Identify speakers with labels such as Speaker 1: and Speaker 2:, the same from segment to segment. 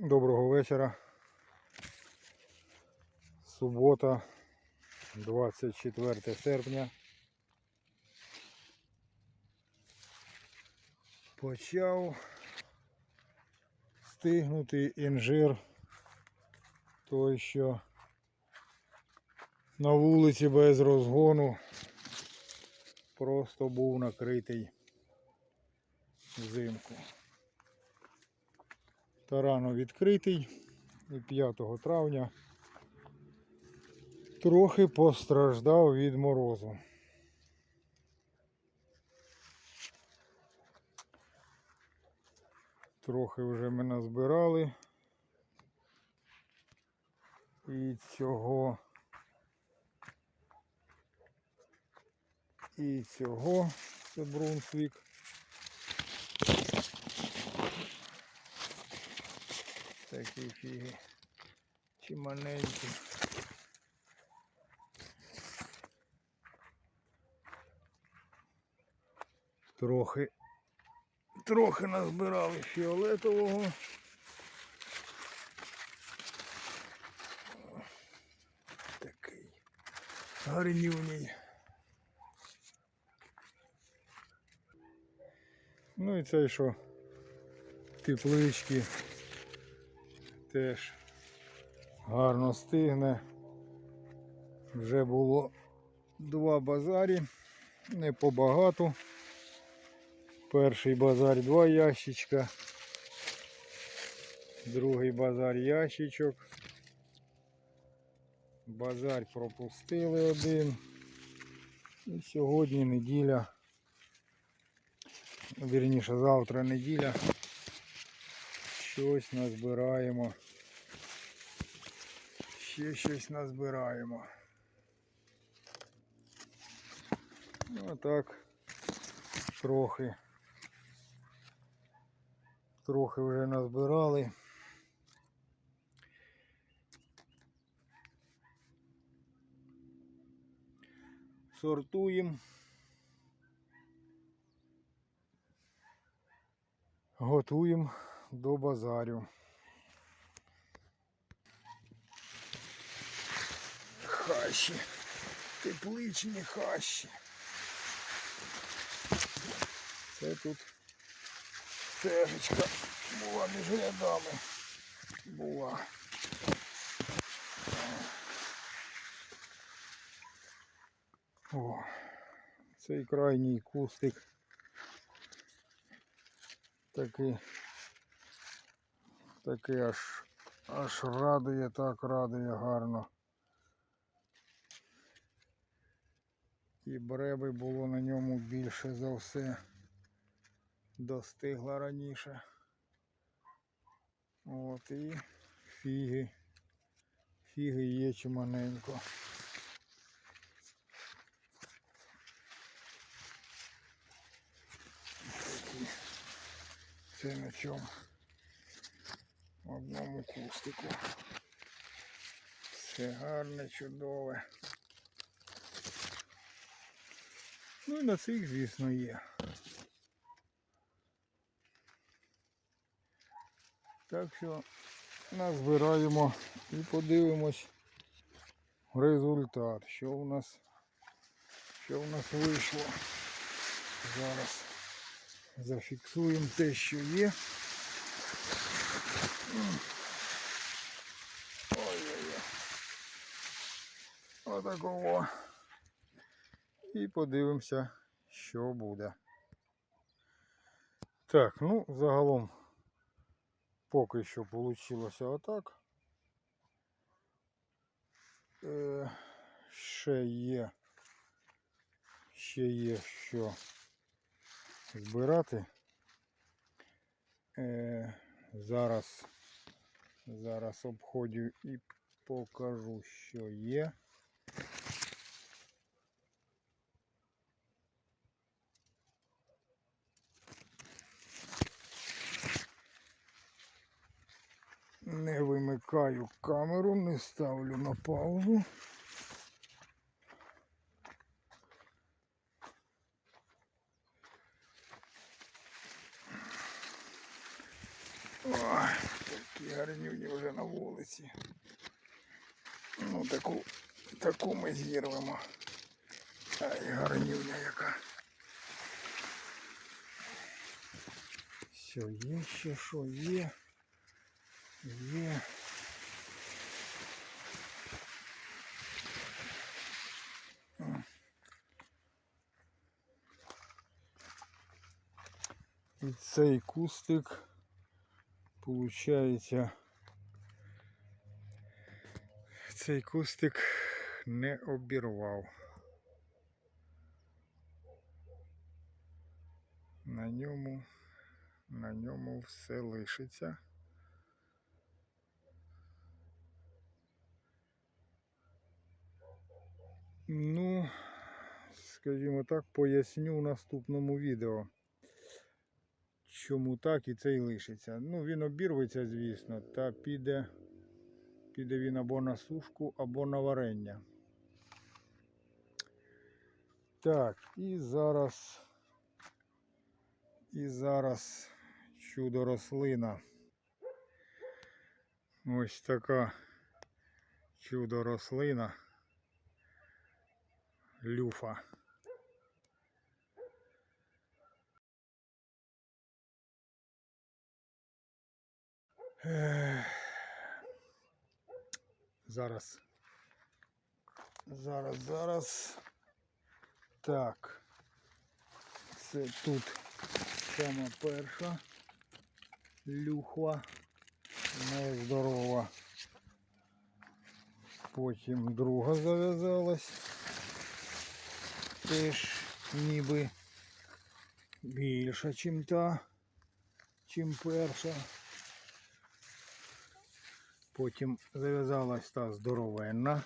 Speaker 1: Доброго вечора. Субота, 24 серпня. Почав стигнути інжир той, що на вулиці без розгону просто був накритий взимку. Тарано відкритий і 5 травня трохи постраждав від морозу. Трохи вже ми назбирали. І цього. І цього це Брунсвік. Такі фіги. Чиманенькі. Трохи, трохи назбирали фіолетового. Такий гарнюній. Ну і цей що теплички теж гарно стигне. Вже було два базарі, не побагато. Перший базар два ящичка, другий базар ящичок. Базар пропустили один. І сьогодні неділя. Вірніше, завтра неділя. Щось назбираємо. Ще щось назбираємо. Ну так, трохи. Трохи вже назбирали. Сортуємо. Готуємо до базарю. Хащі. Тепличні хащі. Це тут стежечка була між рядами. Була. О, цей крайній кустик такий, такий аж, аж радує, так радує гарно. І бреби було на ньому більше за все. Достигла раніше. От і фіги. Фіги є чиманенько. Це на чому? В одному кустику. Все гарне, чудове. Ну і на цих, звісно, є. Так що назбираємо і подивимось результат, що у нас, що у нас вийшло. Зараз зафіксуємо те, що є. Ой-ой-ой. Отакого. І подивимося, що буде. Так, ну, загалом поки що вийшло отак. Е, ще є, ще є що збирати. Е, зараз, зараз обходжу і покажу, що є. Не камеру, не ставлю на паузу. Ой, Такі гарнюні вже на вулиці. Ну, таку, таку ми зірвемо. Ай, гарнюня яка. Все, є ще що є. Є. І цей кустик, получається, цей кустик не обірвав. На ньому, на ньому все лишиться. Ну, скажімо так, поясню в наступному відео. Чому так і цей лишиться. Ну, він обірветься, звісно, та піде, піде він або на сушку, або на варення. Так, і зараз. І зараз чудо рослина. Ось така чудо рослина. Люфа. Зараз. Зараз, зараз. Так. Це тут сама перша люхва. Нездорова. Потім друга зав'язалась. Теж ніби більша, чим та, чим перша. Потім зав'язалась та здоровенна.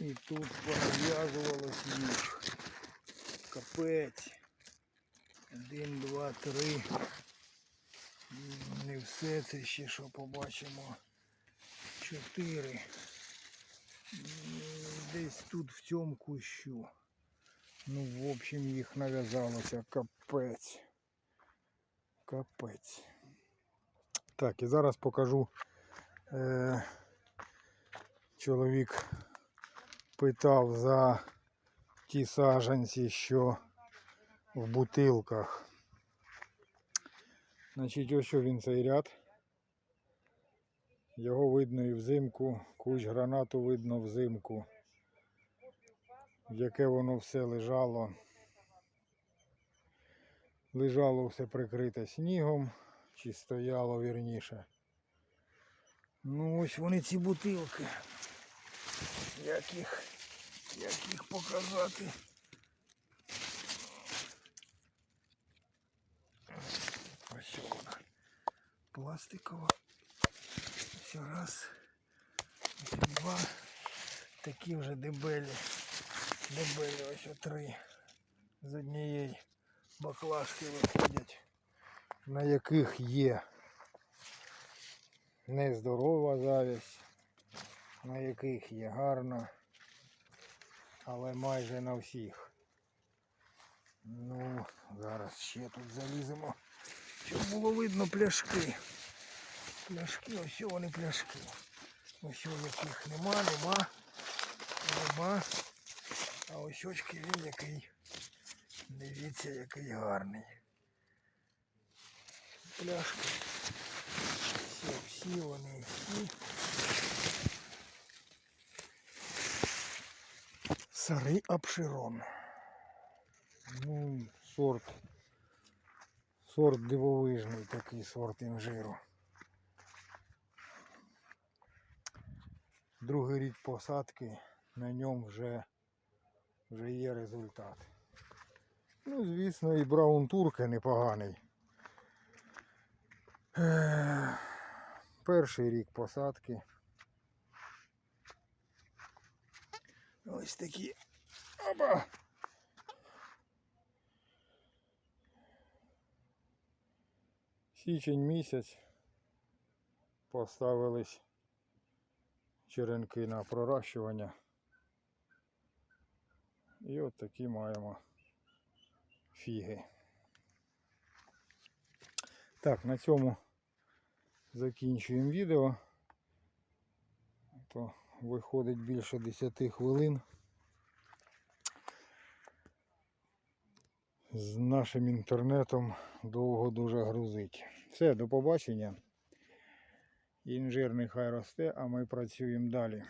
Speaker 1: І тут пов'язувалось їх. Капець. Один, два, три. Не все це ще що побачимо. Чотири. Десь тут в цьому кущу. Ну, в общем, їх нав'язалося капець. Капець. Так, і зараз покажу. Е, чоловік питав за ті саджанці, що в бутилках. Значить, ось що він цей ряд. Його видно і взимку, кущ гранату видно взимку, яке воно все лежало. Лежало все прикрите снігом, чи стояло вірніше. Ну ось вони ці бутилки. Як їх, як їх показати? Ось вона. Пластикова. Ось раз. Ось два. Такі вже дебелі. Дебелі ось три. З однієї баклажки виходять, на яких є нездорова завість, на яких є гарна, але майже на всіх. Ну, зараз ще тут заліземо, щоб було видно пляшки. Пляшки, ось вони пляшки. Ось яких нема, нема, нема. А ось очки він який. Дивіться, який гарний. Пляшки. Все, всі вони всі. Сарий обширон. Ну, сорт. Сорт дивовижний такий сорт інжиру. Другий рік посадки, на ньому вже, вже є результат. Ну, звісно, і браун турка непоганий. Перший рік посадки. Ось такі. Опа! Січень місяць поставились черенки на пророщування. І от такі маємо фіги. Так, на цьому закінчуємо відео. То виходить більше 10 хвилин. З нашим інтернетом довго дуже грузить. Все, до побачення. Інжир нехай росте, а ми працюємо далі.